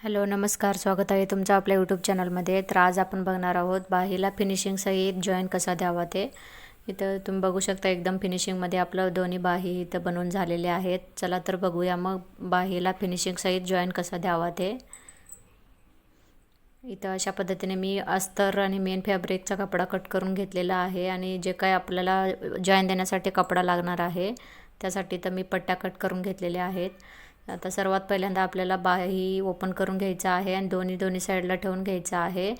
Hello नमस्कार. स्वागत आहे तुमचं आपल्या यूट्यूब चॅनलमध्ये तर आज आपण बघणार आहोत बाहीला फिनिशिंगसहित जॉईन कसा द्यावा ते. इथं तुम्ही बघू शकता एकदम फिनिशिंगमध्ये आपलं दोन्ही बाही इथं बनवून झालेले आहेत. चला तर बघूया मग बाहीला फिनिशिंगसहित जॉईन कसा द्यावा ते. इथं अशा पद्धतीने मी अस्तर आणि मेन फॅब्रिकचा कपडा कट करून घेतलेला आहे आणि जे काय आपल्याला जॉईन देण्यासाठी कपडा लागणार आहे त्यासाठी तर मी पट्ट्या कट करून घेतलेल्या आहेत. आता सर्वात पहिल्यांदा आपल्याला बाही ओपन करून घ्यायचा आहे आणि दोन्ही दोन्ही साईडला ठेवून घ्यायचा आहे.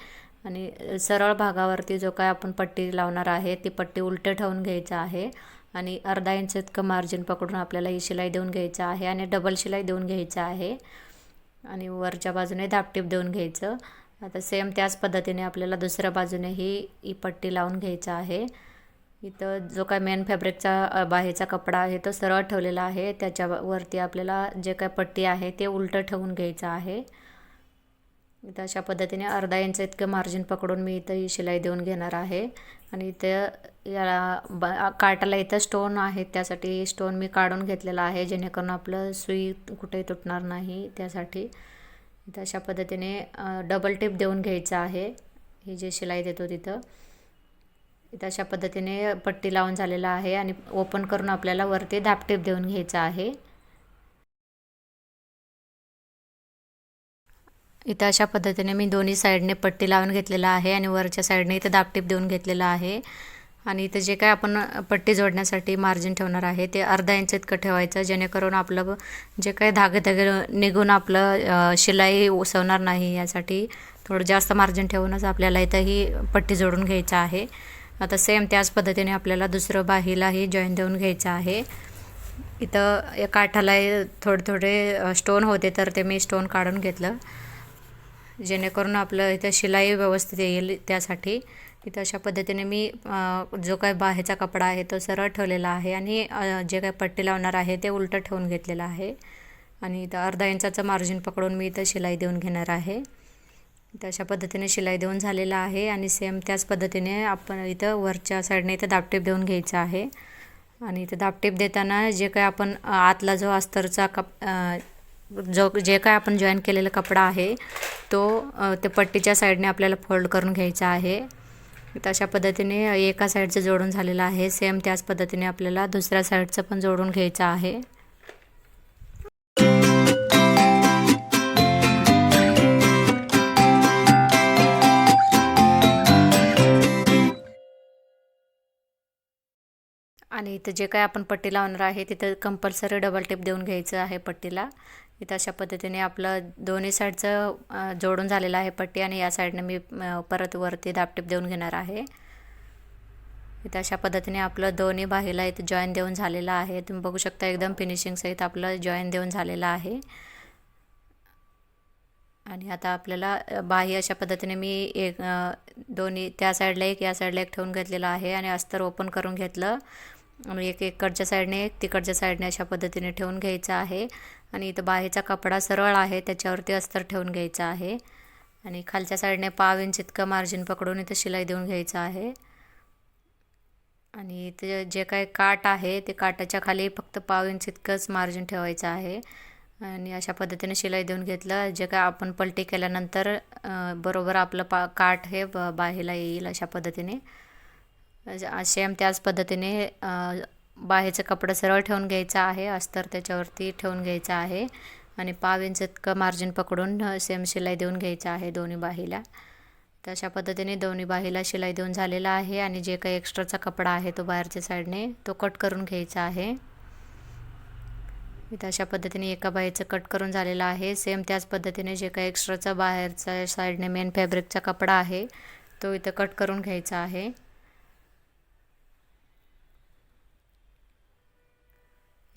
आणि सरळ भागावरती जो काय आपण पट्टी लावणार आहे ती पट्टी उलटं ठेवून घ्यायचं आहे. आणि अर्धा इंच इतकं मार्जिन पकडून आपल्याला ही शिलाई देऊन घ्यायचं आहे आणि डबल शिलाई देऊन घ्यायचं आहे. आणि वरच्या बाजूने धापटीप देऊन घ्यायचं. आता सेम त्याच पद्धतीने आपल्याला दुसऱ्या बाजूनेही ही पट्टी लावून घ्यायचं आहे. इथं जो काय मेन फॅब्रिकचा बाहेरचा कपडा आहे तो सरळ ठेवलेला आहे. त्याच्यावरती आपल्याला जे काय पट्टी आहे ते उलटं ठेवून घ्यायचं आहे. इथं अशा पद्धतीने अर्धा इंच इतकं मार्जिन पकडून मी इथं ही शिलाई देऊन घेणार आहे. आणि इथं याला ब काटाला इथं स्टोन आहे. त्यासाठी स्टोन मी काढून घेतलेला आहे. जेणेकरून आपलं सुई कुठेही तुटणार नाही त्यासाठी. इथं अशा पद्धतीने डबल टिप देऊन घ्यायचं आहे. ही जी शिलाई देतो तिथं. इथं अशा पद्धतीने पट्टी लावून झालेला आहे आणि ओपन करून आपल्याला वरती धापटीप देऊन घ्यायचं आहे. इथं अशा पद्धतीने मी दोन्ही साईडने पट्टी लावून घेतलेला आहे आणि वरच्या साईडने इथं दापटीप देऊन घेतलेला आहे. आणि इथं जे काय आपण पट्टी जोडण्यासाठी मार्जिन ठेवणार आहे ते अर्धा इंच इतकं ठेवायचं जेणेकरून आपलं जे काही धागे धागे निघून आपलं शिलाई उसवणार नाही यासाठी. थोडं जास्त मार्जिन ठेवूनच आपल्याला इथं ही पट्टी जोडून घ्यायचं आहे. आता सेम त्याच पद्धतीने आपल्याला दुसरं बाहीलाही जॉईन देऊन घ्यायचं आहे. इथं या काठाला थोडे थोडे स्टोन होते तर ते मी स्टोन काढून घेतलं. जेणेकरून आपलं इथं शिलाई व्यवस्थित येईल त्यासाठी. इथं अशा पद्धतीने मी जो काय बाहेरचा कपडा आहे तो सरळ ठेवलेला आहे आणि जे काय पट्टी लावणार आहे ते उलटं ठेवून घेतलेलं आहे. आणि इथं अर्धा इंचाचं मार्जिन पकडून मी इथं शिलाई देऊन घेणार आहे. इथं अशा पद्धतीने शिलाई देऊन झालेला आहे आणि सेम त्याच पद्धतीने आपण इथं वरच्या साईडने इथं दापटीप देऊन घ्यायचं आहे. आणि इथं दापटीप देताना जे काय आपण आतला जो अस्तरचा कप जो जे काय आपण जॉईन केलेला कपडा आहे तो ते पट्टीच्या साईडने आपल्याला फोल्ड करून घ्यायचा आहे. तशा पद्धतीने एका साईडचं जोडून झालेलं आहे. सेम त्याच पद्धतीने आपल्याला दुसऱ्या साईडचं पण जोडून घ्यायचं आहे. आणि इथं जे काय आपण पट्टी लावणार आहे तिथं कंपल्सरी डबल टेप देऊन घ्यायचं आहे पट्टीला. इथं अशा पद्धतीने आपलं दोन्ही साईडचं जोडून झालेलं आहे पट्टी आणि या साईडनं मी परत वरती दापटीप देऊन घेणार आहे. इथं अशा पद्धतीने आपलं दोन्ही बाहीला इथं जॉईन देऊन झालेलं आहे. तुम्ही बघू शकता एकदम फिनिशिंगसहित आपलं जॉईन देऊन झालेलं आहे. आणि आता आपल्याला बाही अशा पद्धतीने मी एक दोन्ही त्या साईडला एक या साईडला एक ठेवून घेतलेलं आहे आणि अस्तर ओपन करून घेतलं. आणि एक इकडच्या साईडने एक तिकडच्या साईडने अशा पद्धतीने ठेवून घ्यायचं आहे. आणि इथं बाहेरचा कपडा सरळ आहे त्याच्यावरती अस्तर ठेवून घ्यायचं आहे. आणि खालच्या साईडने पाव इंच इतकं मार्जिन पकडून इथं शिलाई देऊन घ्यायचं आहे. आणि इथे जे काही काट आहे ते काटाच्या खाली फक्त पाव इंच इतकंच मार्जिन ठेवायचं आहे. आणि अशा पद्धतीने शिलाई देऊन घेतलं. जे काय आपण पलटी केल्यानंतर बरोबर आपलं पा काठ हे बाहेला येईल अशा पद्धतीने. सेम त्याच पद्धतीने बाहेरचं कपडं सरळ ठेवून घ्यायचं आहे अस्तर त्याच्यावरती ठेवून घ्यायचं आहे आणि पाव इंच इतकं मार्जिन पकडून सेम शिलाई देऊन घ्यायचं आहे दोन्ही बाहीला. तर अशा पद्धतीने दोन्ही बाहीला शिलाई देऊन झालेला आहे आणि जे काही एक्स्ट्राचा कपडा आहे तो बाहेरच्या साईडने तो कट करून घ्यायचा आहे. इथं अशा पद्धतीने एका बाईचं कट करून झालेला आहे. सेम त्याच पद्धतीने जे काही एक्स्ट्राचा बाहेरचा साईडने मेन फॅब्रिकचा कपडा आहे तो इथं कट करून घ्यायचा आहे.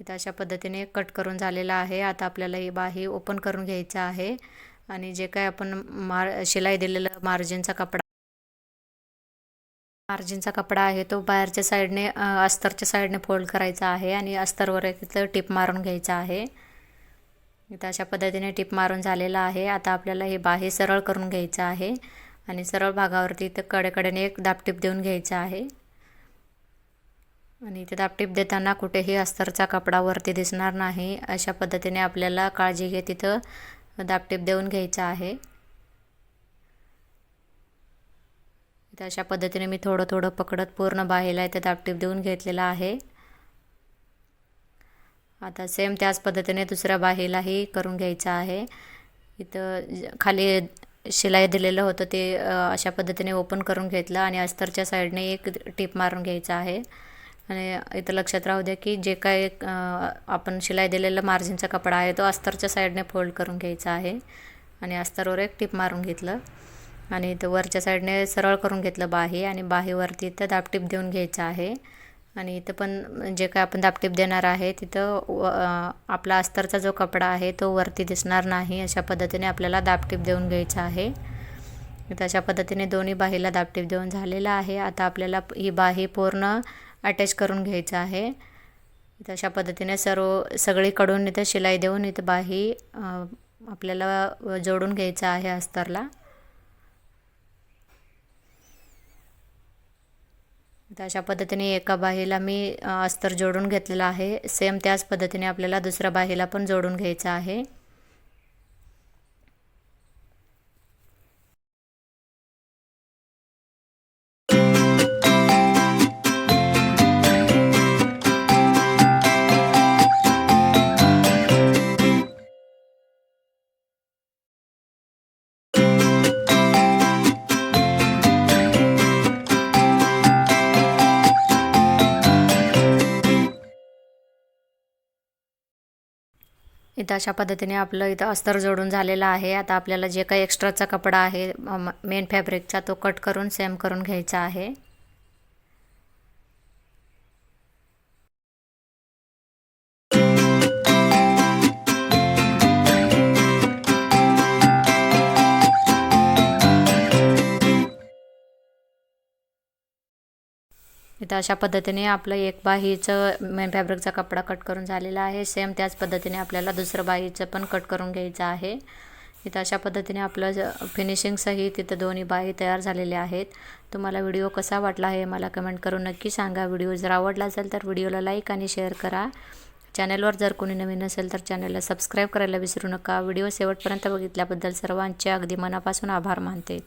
इथं अशा पद्धतीने कट करून झालेला आहे. आता आपल्याला ही बाही ओपन करून घ्यायचं आहे. आणि जे काय आपण मार शिलाई दिलेलं मार्जिनचा कपडा मार्जिनचा कपडा आहे तो बाहेरच्या साईडने अस्तरच्या साईडने फोल्ड करायचा आहे. आणि अस्तरवर तिथं टिप मारून घ्यायचा आहे. इथं अशा पद्धतीने टिप मारून झालेला आहे. आता आपल्याला हे बाही सरळ करून घ्यायचं आहे. आणि सरळ भागावरती इथं कडेकडेने एक दापटीप देऊन घ्यायचं आहे. आणि इथे दापटीप देताना कुठेही अस्तरचा कपडा वरती दिसणार नाही अशा पद्धतीने आपल्याला काळजी घे तिथं दापटीप देऊन घ्यायचा आहे. इथं अशा पद्धतीने मी थोडं थोडं पकडत पूर्ण बाहेला इथे दापटीप देऊन घेतलेलं आहे. आता सेम त्याच पद्धतीने दुसऱ्या बाहेलाही करून घ्यायचं आहे. इथं खाली शिलाई दिलेलं होतं ते अशा पद्धतीने ओपन करून घेतलं आणि अस्तरच्या साईडने एक टीप मारून घ्यायचं आहे. आणि इथं लक्षात राहू द्या की जे काय आपण शिलाई दिलेला मार्जिनचा कपडा आहे तो अस्तरच्या साईडने फोल्ड करून घ्यायचा आहे. आणि अस्तरवर एक टिप मारून घेतलं. आणि इथं वरच्या साईडने सरळ करून घेतलं बाही आणि बाहीवरती इथं दापटीप देऊन घ्यायचं आहे. आणि इथं पण जे काय आपण दापटीप देणार आहे तिथं व आपला अस्तरचा जो कपडा आहे तो वरती दिसणार नाही. अशा पद्धतीने आपल्याला दापटीप देऊन घ्यायचा आहे. इथं अशा पद्धतीने दोन्ही बाहीला दापटीप देऊन झालेला आहे. आता आपल्याला ही बाही पूर्ण अटॅच करून घ्यायचं आहे. इथं अशा पद्धतीने सर्व सगळीकडून इथं शिलाई देऊन इथं बाही आपल्याला जोडून घ्यायचं आहे अस्तरला. तर अशा पद्धतीने एका बाहीला मी अस्तर जोडून घेतलेला आहे. सेम त्याच पद्धतीने आपल्याला दुसऱ्या बाहीला पण जोडून घ्यायचं आहे. इथं अशा पद्धतीने आपलं इथं अस्तर जोडून झालेलं आहे. आता आपल्याला जे काही एक्स्ट्राचा कपडा आहे मेन फॅब्रिकचा तो कट करून सेम करून घ्यायचा आहे. इथं अशा पद्धतीने आपलं एक बाहीचं मेन फॅब्रिकचा कपडा कट करून झालेला आहे. सेम त्याच पद्धतीने आपल्याला दुसरं बाहीचं पण कट करून घ्यायचं आहे. इथं अशा पद्धतीने आपलं फिनिशिंगसहित तिथं दोन्ही बाही तयार झालेले आहेत. तुम्हाला व्हिडिओ कसा वाटला हे मला कमेंट करून नक्की सांगा. व्हिडिओ जर आवडला असेल तर व्हिडिओला लाईक आणि शेअर करा. चॅनलवर जर कोणी नवीन असेल तर चॅनलला सबस्क्राईब करायला विसरू नका. व्हिडिओ शेवटपर्यंत बघितल्याबद्दल सर्वांचे अगदी मनापासून आभार मानते.